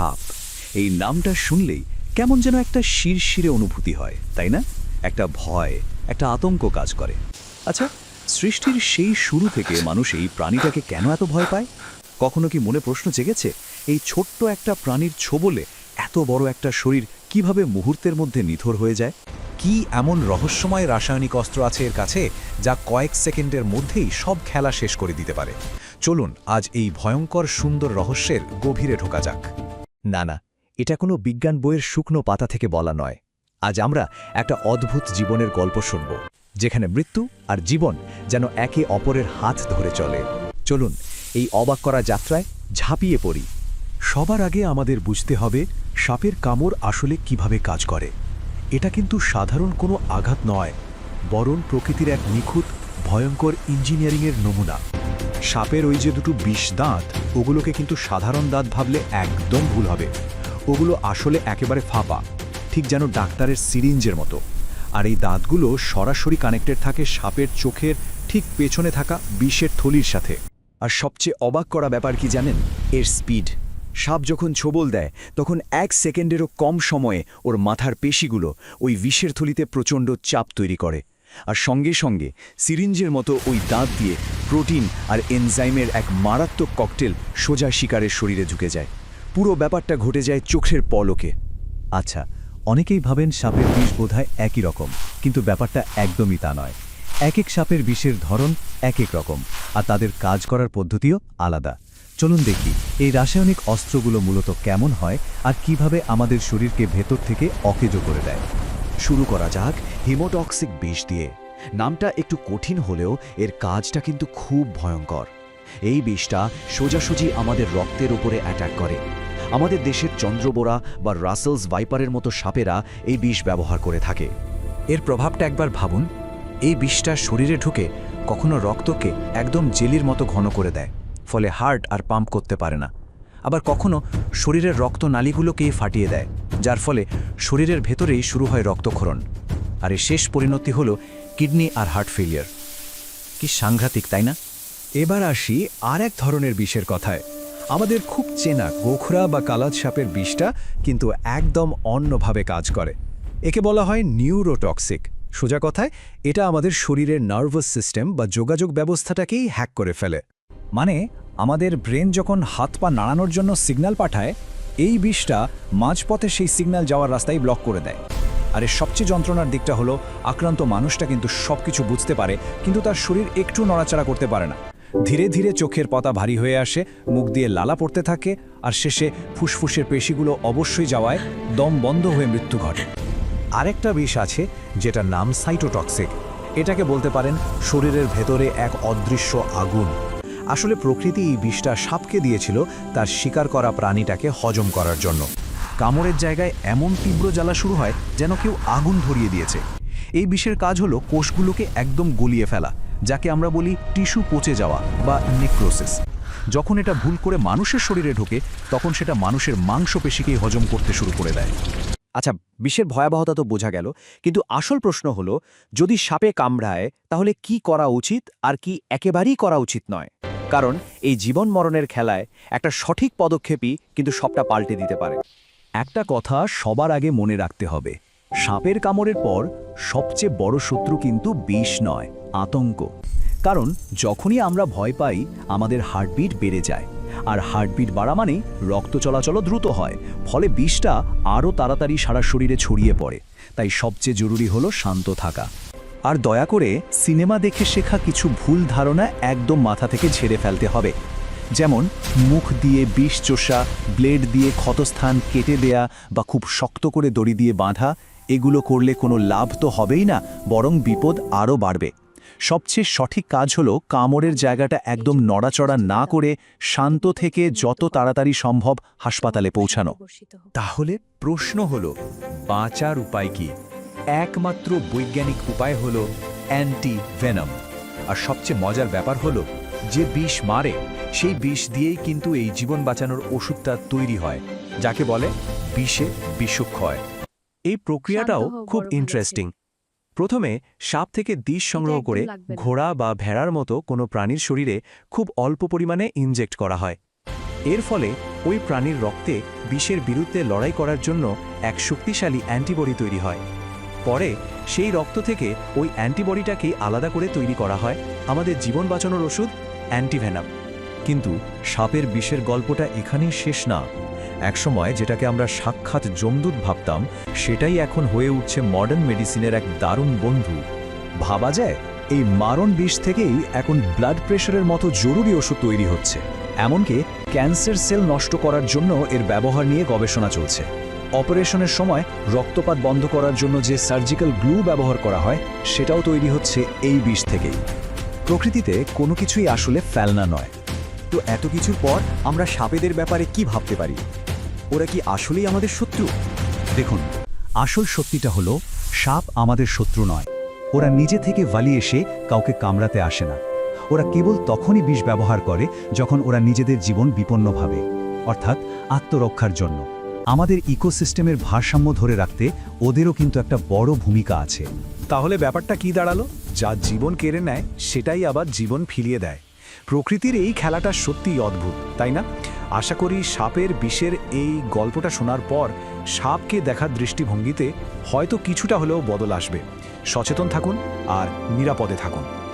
সাপ এই নামটা শুনলেই কেমন যেন একটা শিরশিরে অনুভূতি হয়, তাই না? একটা ভয়, একটা আতঙ্ক কাজ করে। আচ্ছা সৃষ্টির সেই শুরু থেকে মানুষ এই প্রাণীটাকে কেন এত ভয় পায়? কখনো কি মনে প্রশ্ন জেগেছে, এই ছোট্ট একটা প্রাণীর ছোবলে এত বড় একটা শরীর কীভাবে মুহূর্তের মধ্যে নিথর হয়ে যায়? কি এমন রহস্যময় রাসায়নিক অস্ত্র আছে এর কাছে, যা কয়েক সেকেন্ডের মধ্যেই সব খেলা শেষ করে দিতে পারে? চলুন, আজ এই ভয়ঙ্কর সুন্দর রহস্যের গভীরে ঢোকা যাক। না না, এটা কোনো বিজ্ঞান বইয়ের শুকনো পাতা থেকে বলা নয়। আজ আমরা একটা অদ্ভুত জীবনের গল্প শুনব, যেখানে মৃত্যু আর জীবন যেন একে অপরের হাত ধরে চলে। চলুন, এই অবাক করা যাত্রায় ঝাঁপিয়ে পড়ি। সবার আগে আমাদের বুঝতে হবে সাপের কামড় আসলে কীভাবে কাজ করে। এটা কিন্তু সাধারণ কোনো আঘাত নয়, বরং প্রকৃতির এক নিখুঁত, ভয়ঙ্কর ইঞ্জিনিয়ারিংয়ের নমুনা। সাপের ওই যে দুটো বিষ দাঁত ওগুলোকে কিন্তু সাধারণ দাঁত ভাবলে একদম ভুল হবে। ওগুলো আসলে একেবারে ফাঁপা, ঠিক যেন ডাক্তারের সিরিঞ্জের মতো। আর এই দাঁতগুলো সরাসরি কানেক্টেড থাকে সাপের চোখের ঠিক পেছনে থাকা বিষের থলির সাথে। আর সবচেয়ে অবাক করা ব্যাপার কি জানেন? এর স্পিড। সাপ যখন ছোবল দেয়, তখন এক সেকেন্ডেরও কম সময়ে ওর মাথার পেশিগুলো ওই বিষের থলিতে প্রচণ্ড চাপ তৈরি করে। আর সঙ্গে সঙ্গে সিরিঞ্জের মতো ওই দাঁত দিয়ে প্রোটিন আর এনজাইমের এক মারাত্মক ককটেল সোজা শিকারের শরীরে ঢুকে যায়। পুরো ব্যাপারটা ঘটে যায় চোখের পলকে। আচ্ছা অনেকেই ভাবেন সাপের বিষ বোধহয় একই রকম, কিন্তু ব্যাপারটা একদমই তা নয়। এক এক সাপের বিষের ধরন এক এক রকম, আর তাদের কাজ করার পদ্ধতিও আলাদা। চলুন দেখি, এই রাসায়নিক অস্ত্রগুলো মূলত কেমন হয় আর কীভাবে আমাদের শরীরকে ভেতর থেকে অকেজো করে দেয়। শুরু করা যাক হিমোটক্সিক বিষ দিয়ে। নামটা একটু কঠিন হলেও এর কাজটা কিন্তু খুব ভয়ঙ্কর। এই বিষটা সোজাসুজি আমাদের রক্তের উপরে অ্যাটাক করে। আমাদের দেশের চন্দ্রবোরা বা রাসেলস ভাইপারের মতো সাপেরা এই বিষ ব্যবহার করে থাকে। এর প্রভাবটা একবার ভাবুন, এই বিষটা শরীরে ঢুকে কখনো রক্তকে একদম জেলির মতো ঘন করে দেয়, ফলে হার্ট আর পাম্প করতে পারে না। আবার কখনো শরীরের রক্ত নালীগুলোকেই ফাটিয়ে দেয়, যার ফলে শরীরের ভেতরেই শুরু হয় রক্তক্ষরণ। আর এর শেষ পরিণতি হলো কিডনি আর হার্ট ফেলিয়ার কি সাংঘাতিক, তাই না? এবার আসি আর এক ধরনের বিষের কথায়। আমাদের খুব চেনা গোখরা বা কালাত সাপের বিষটা কিন্তু একদম অন্যভাবে কাজ করে। একে বলা হয় নিউরোটক্সিক। সোজা কথায়, এটা আমাদের শরীরের নার্ভাস সিস্টেম বা যোগাযোগ ব্যবস্থাটাকেই হ্যাক করে ফেলে। মানে আমাদের ব্রেন যখন হাত পা নাড়ানোর জন্য সিগন্যাল পাঠায়, এই বিষটা মাঝপথে সেই সিগন্যাল যাওয়ার রাস্তায় ব্লক করে দেয়। আর এর সবচেয়ে যন্ত্রণার দিকটা হলো, আক্রান্ত মানুষটা কিন্তু সব কিছু বুঝতে পারে, কিন্তু তার শরীর একটু নড়াচড়া করতে পারে না। ধীরে ধীরে চোখের পাতা ভারী হয়ে আসে, মুখ দিয়ে লালা পড়তে থাকে, আর শেষে ফুসফুসের পেশিগুলো অবশ্যই যাওয়ায় দম বন্ধ হয়ে মৃত্যু ঘটে। আরেকটা বিষ আছে যেটা নাম সাইটোটক্সিক। এটাকে বলতে পারেন শরীরের ভেতরে এক অদৃশ্য আগুন। আসলে প্রকৃতি এই বিষটা সাপকে দিয়েছিল, তার শিকার করা প্রাণীটাকে হজম করার জন্য। কামড়ের জায়গায় এমন তীব্র জ্বালা শুরু হয় যেন কেউ আগুন ধরিয়ে দিয়েছে। এই বিষের কাজ হলো কোষগুলোকে একদম গলিয়ে ফেলা, যাকে আমরা বলি টিস্যু পচে যাওয়া বা নেক্রোসিস। যখন এটা ভুল করে মানুষের শরীরে ঢোকে, তখন সেটা মানুষের মাংসপেশিকেই হজম করতে শুরু করে দেয়। আচ্ছা বিষের ভয়াবহতা তো বোঝা গেল, কিন্তু আসল প্রশ্ন হলো, যদি সাপে কামড়ায়, তাহলে কি করা উচিত আর কি একেবারেই করা উচিত নয়? কারণ এই জীবন মরণের খেলায় একটা সঠিক পদক্ষেপই কিন্তু সবটা পাল্টে দিতে পারে। একটা কথা সবার আগে মনে রাখতে হবে। সাপের কামড়ের পর সবচেয়ে বড় শত্রু কিন্তু বিষ নয়, আতঙ্ক। কারণ যখনই আমরা ভয় পাই, আমাদের হার্টবিট বেড়ে যায়। আর হার্টবিট বাড়া মানেই রক্ত চলাচলও দ্রুত হয়, ফলে বিষটা আরও তাড়াতাড়ি সারা শরীরে ছড়িয়ে পড়ে। তাই সবচেয়ে জরুরি হলো শান্ত থাকা। আর দয়া করে সিনেমা দেখে শেখা কিছু ভুল ধারণা একদম মাথা থেকে ঝেড়ে ফেলতে হবে। যেমন মুখ দিয়ে বিষ চোষা, ব্লেড দিয়ে ক্ষতস্থান কেটে দেয়া বা খুব শক্ত করে দড়ি দিয়ে বাঁধা, এগুলো করলে কোনো লাভ তো হবেই না, বরং বিপদ আরও বাড়বে। সবচেয়ে সঠিক কাজ হলো কামড়ের জায়গাটা একদম নড়াচড়া না করে শান্ত থেকে যত তাড়াতাড়ি সম্ভব হাসপাতালে পৌঁছানো। তাহলে প্রশ্ন হলো, বাঁচার উপায় কি? একমাত্র বৈজ্ঞানিক উপায় হলো অ্যান্টি ভেনম আর সবচেয়ে মজার ব্যাপার হলো, যে বিষ মারে সেই বিষ দিয়েই কিন্তু এই জীবন বাঁচানোর ওষুধটা তৈরি হয় যাকে বলে বিষে বিষক্ষয়। এই প্রক্রিয়াটাও খুব ইন্টারেস্টিং প্রথমে সাপ থেকে দিশ সংগ্রহ করে ঘোড়া বা ভেড়ার মতো কোনো প্রাণীর শরীরে খুব অল্প পরিমাণে ইনজেক্ট করা হয়। এর ফলে ওই প্রাণীর রক্তে বিষের বিরুদ্ধে লড়াই করার জন্য এক শক্তিশালী অ্যান্টিবডি তৈরি হয়। পরে সেই রক্ত থেকে ওই অ্যান্টিবডিটাকেই আলাদা করে তৈরি করা হয়। আমাদের জীবন বাঁচানোর ওষুধ অ্যান্টিভেনাম। কিন্তু সাপের বিষের গল্পটা এখানেই শেষ না। একসময় যেটাকে আমরা সাক্ষাৎ জমদূত ভাবতাম, সেটাই এখন হয়ে উঠছে মডার্ন মেডিসিনের এক দারুণ বন্ধু। ভাবা যায়, এই মারণ বিষ থেকেই এখন ব্লাড প্রেশারের মতো জরুরি ওষুধ তৈরি হচ্ছে। এমনকি ক্যান্সার সেল নষ্ট করার জন্য এর ব্যবহার নিয়ে গবেষণা চলছে। অপারেশনের সময় রক্তপাত বন্ধ করার জন্য যে সার্জিক্যাল গ্লু ব্যবহার করা হয়, সেটাও তৈরি হচ্ছে এই বিষ থেকেই। প্রকৃতিতে কোনো কিছুই আসলে ফেলনা নয়। তো এত কিছুর পর আমরা সাপেদের ব্যাপারে কি ভাবতে পারি? ওরা কি আসলেই আমাদের শত্রু? দেখুন, আসল সত্যিটা হলো, সাপ আমাদের শত্রু নয়। ওরা নিজে থেকে ভালি এসে কাউকে কামড়াতে আসে না। ওরা কেবল তখনই বিষ ব্যবহার করে যখন ওরা নিজেদের জীবন বিপন্ন ভাবে, অর্থাৎ আত্মরক্ষার জন্য। আমাদের ইকোসিস্টেমের ভারসাম্য ধরে রাখতে ওদেরও কিন্তু একটা বড় ভূমিকা আছে। তাহলে ব্যাপারটা কি দাঁড়াল? যা জীবন কেড়ে নেয়, সেটাই আবার জীবন ফিরিয়ে দেয়। প্রকৃতির এই খেলাটা সত্যিই অদ্ভুত, তাই না? আশা করি সাপের বিষের এই গল্পটা শোনার পর সাপকে দেখার দৃষ্টিভঙ্গিতে হয়তো কিছুটা হলেও বদল আসবে। সচেতন থাকুন আর নিরাপদে থাকুন।